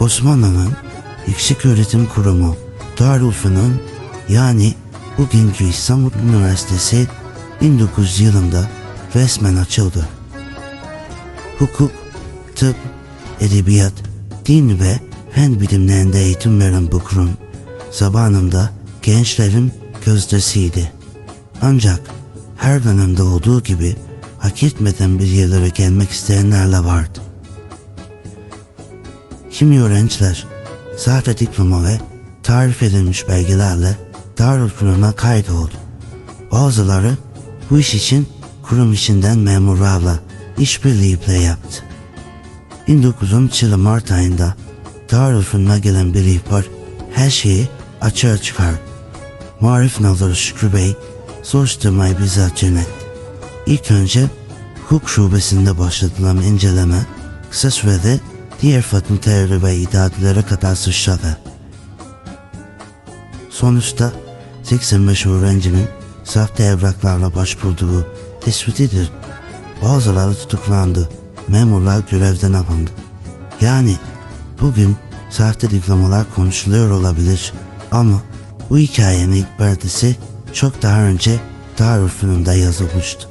Osmanlı'nın Yüksek Öğretim Kurumu Darülfünun yani bugünkü İstanbul Üniversitesi 1900 yılında resmen açıldı. Hukuk, tıp, edebiyat, din ve fen bilimlerinde eğitim veren bu kurum zamanında gençlerin gözdesiydi. Ancak her dönemde olduğu gibi hak etmeden bir yerlere gelmek isteyenlerle vardı. Kimi öğrenciler sahte diploma ve tarif edilmiş belgelerle Darülfünun'a kaydoldu. Bazıları bu iş için kurum içinden memurlarla işbirliğiyle yaptı. 1913 yılı Mart ayında Darülfünun'a gelen bir ihbar her şeyi açığa çıkardı. Marif Nazırı Şükrü Bey soruşturmayı bizzat yönetti. İlk önce hukuk şubesinde başlatılan inceleme kısa sürede diğer fakülteleri ve idadelere kadar sıçradı. Sonuçta 85 öğrencinin sahte evraklarla başvurduğu tespit edildi. Bazıları tutuklandı, memurlar görevden alındı. Yani bugün sahte diplomalar konuşuluyor olabilir ama bu hikayenin ilk perdesi çok daha önce Darülfünun'da yazılmıştı.